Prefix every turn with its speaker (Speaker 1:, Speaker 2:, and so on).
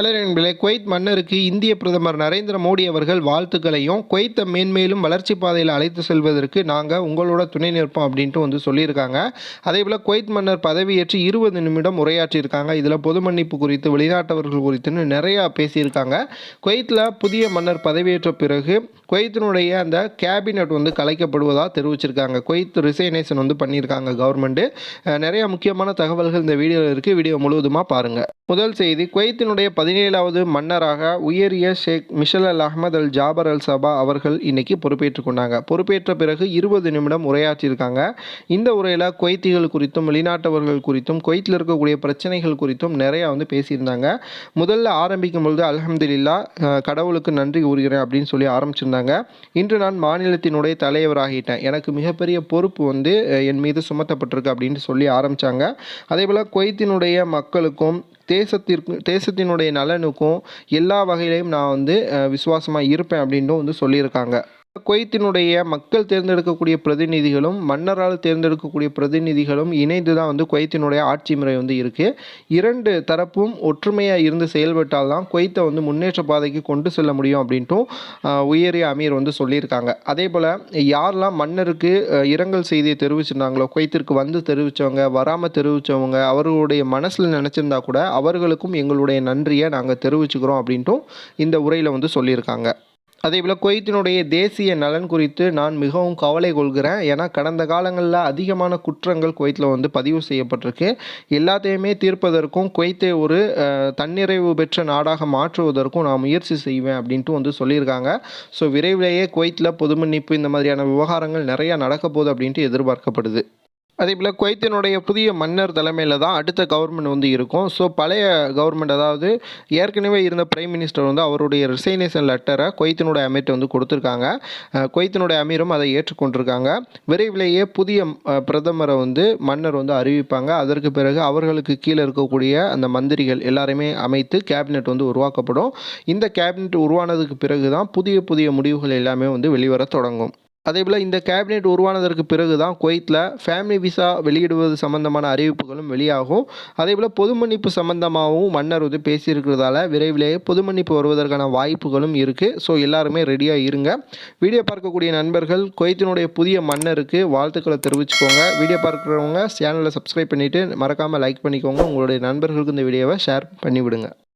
Speaker 1: Hello நண்பர்களே Kuwait மன்னருக்கு இந்திய பிரதமர் நரேந்திர மோடி அவர்கள் வாழ்த்துக்களையும் குவைத்தை மேன்மேலும் வளர்ச்சி பாதையில் அழைத்து செல்வதற்கு நாங்கள் உங்களோட துணை நிற்போம் அப்படின்ட்டு வந்து சொல்லியிருக்காங்க. அதே போல் குவைத் மன்னர் பதவியேற்று இருபது நிமிடம் உரையாற்றியிருக்காங்க. இதில் பொது மன்னிப்பு குறித்து வெளிநாட்டவர்கள் குறித்துன்னு நிறையா பேசியிருக்காங்க. குவைத்தில் புதிய மன்னர் பதவியேற்ற பிறகு குவைத்தினுடைய அந்த கேபினெட் வந்து கலைக்கப்படுவதாக தெரிவிச்சிருக்காங்க. குவைத் ரிசைனேஷன் வந்து பண்ணியிருக்காங்க கவர்மெண்ட்டு நிறைய முக்கியமான தகவல்கள் இந்த வீடியோவில் இருக்குது வீடியோ முழுவதுமாக பாருங்கள் முதல் செய்தி குவைத்தினுடைய பதினேழாவது மன்னராக உயரிய Sheikh Mishal Al Ahmad Al Jaber Al Sabah அவர்கள் இன்னைக்கு பொறுப்பேற்றுக் கொண்டாங்க. பொறுப்பேற்ற பிறகு இருபது நிமிடம் உரையாற்றியிருக்காங்க இந்த உரையில் குவைத்திகள் குறித்தும் வெளிநாட்டவர்கள் குறித்தும் குவைத்தில் இருக்கக்கூடிய பிரச்சனைகள் குறித்தும் நிறையா வந்து பேசியிருந்தாங்க. முதல்ல ஆரம்பிக்கும் பொழுது அல்ஹம்துலில்லா கடவுளுக்கு நன்றி கூறுகிறேன் அப்படின்னு சொல்லி ஆரம்பிச்சிருந்தாங்க. இன்று நான் மாநிலத்தினுடைய தலைவராகிட்டேன். எனக்கு மிகப்பெரிய பொறுப்பு வந்து என் மீது சுமத்தப்பட்டிருக்கு அப்படின்னு சொல்லி ஆரம்பித்தாங்க அதே போல் குவைத்தினுடைய மக்களுக்கும் தேசத்திற்கு தேசத்தினுடைய நலனுக்கும் எல்லா வகையிலையும் நான் வந்து விசுவாசமாக இருப்பேன் அப்படின்னும் வந்து சொல்லியிருக்காங்க. குவைத்தினுடைய மக்கள் தேர்ந்தெடுக்கக்கூடிய பிரதிநிதிகளும் மன்னரால் தேர்ந்தெடுக்கக்கூடிய பிரதிநிதிகளும் இணைந்து தான் வந்து குவைத்தினுடைய ஆட்சி முறை வந்து இருக்குது இரண்டு தரப்பும் ஒற்றுமையாக இருந்து செயல்பட்டால் தான் குவைத்தை வந்து முன்னேற்ற பாதைக்கு கொண்டு செல்ல முடியும் அப்படின்ட்டும் உயரிய அமீர் வந்து சொல்லியிருக்காங்க. அதே போல் யாரெல்லாம் மன்னருக்கு இரங்கல் செய்தியை தெரிவிச்சிருந்தாங்களோ குவைத்திற்கு வந்து தெரிவித்தவங்க வராமல் தெரிவித்தவங்க அவர்களுடைய மனசில் நினச்சிருந்தா கூட அவர்களுக்கும் எங்களுடைய நன்றியை நாங்கள் தெரிவிச்சுக்கிறோம் அப்படின்ட்டும் இந்த உரையில் வந்து சொல்லியிருக்காங்க. அதே போல் குவைத்தினுடைய தேசிய நலன் குறித்து நான் மிகவும் கவலை கொள்கிறேன். ஏன்னா கடந்த காலங்களில் அதிகமான குற்றங்கள் குவைத்தில் வந்து பதிவு செய்யப்பட்டிருக்கு. எல்லாத்தையுமே தீர்ப்பதற்கும் குவைத்தை ஒரு தன்னிறைவு பெற்ற நாடாக மாற்றுவதற்கும் நான் முயற்சி செய்வேன் அப்படின்ட்டு வந்து சொல்லியிருக்காங்க. ஸோ விரைவிலேயே குவைத்தில் பொது மன்னிப்பு இந்த மாதிரியான விவகாரங்கள் நிறையா நடக்க போகுது அப்படின்ட்டு எதிர்பார்க்கப்படுது. அதே போல் குவைத்தினுடைய புதிய மன்னர் தலைமையில் தான் அடுத்த கவர்மெண்ட் வந்து இருக்கும். ஸோ பழைய கவர்மெண்ட் அதாவது ஏற்கனவே இருந்த பிரைம் மினிஸ்டர் வந்து அவருடைய ரிசைனேஷன் லெட்டரை குவைத்தினுடைய அமீர்ட்ட வந்து கொடுத்துருக்காங்க. குவைத்தினுடைய அமீரும் அதை ஏற்றுக்கொண்டிருக்காங்க. விரைவிலேயே புதிய பிரதமரை வந்து மன்னர் வந்து அறிவிப்பாங்க. அதற்கு பிறகு அவர்களுக்கு கீழே இருக்கக்கூடிய அந்த மந்திரிகள் எல்லாருமே அமைத்து கேபினெட் வந்து உருவாக்கப்படும். இந்த கேபினெட் உருவானதுக்கு பிறகு தான் புதிய புதிய முடிவுகள் எல்லாமே வந்து வெளிவர தொடங்கும். அதே போல் இந்த கேபினெட் உருவானதற்கு பிறகு தான் குவைத்தில் ஃபேமிலி விசா வெளியிடுவது சம்பந்தமான அறிவிப்புகளும் வெளியாகும். அதே போல் பொது மன்னிப்பு சம்பந்தமாகவும் மன்னர் வந்து பேசியிருக்கிறதால விரைவிலேயே பொது மன்னிப்பு வருவதற்கான வாய்ப்புகளும் இருக்குது ஸோ எல்லாருமே ரெடியாக இருங்க. வீடியோ பார்க்கக்கூடிய நண்பர்கள் குவைத்தினுடைய புதிய மன்னருக்கு வாழ்த்துக்களை தெரிவிச்சுக்கோங்க. வீடியோ பார்க்குறவங்க சேனலை சப்ஸ்கிரைப் பண்ணிவிட்டு மறக்காமல் லைக் பண்ணிக்கோங்க. உங்களுடைய நண்பர்களுக்கு இந்த வீடியோவை ஷேர் பண்ணிவிடுங்க.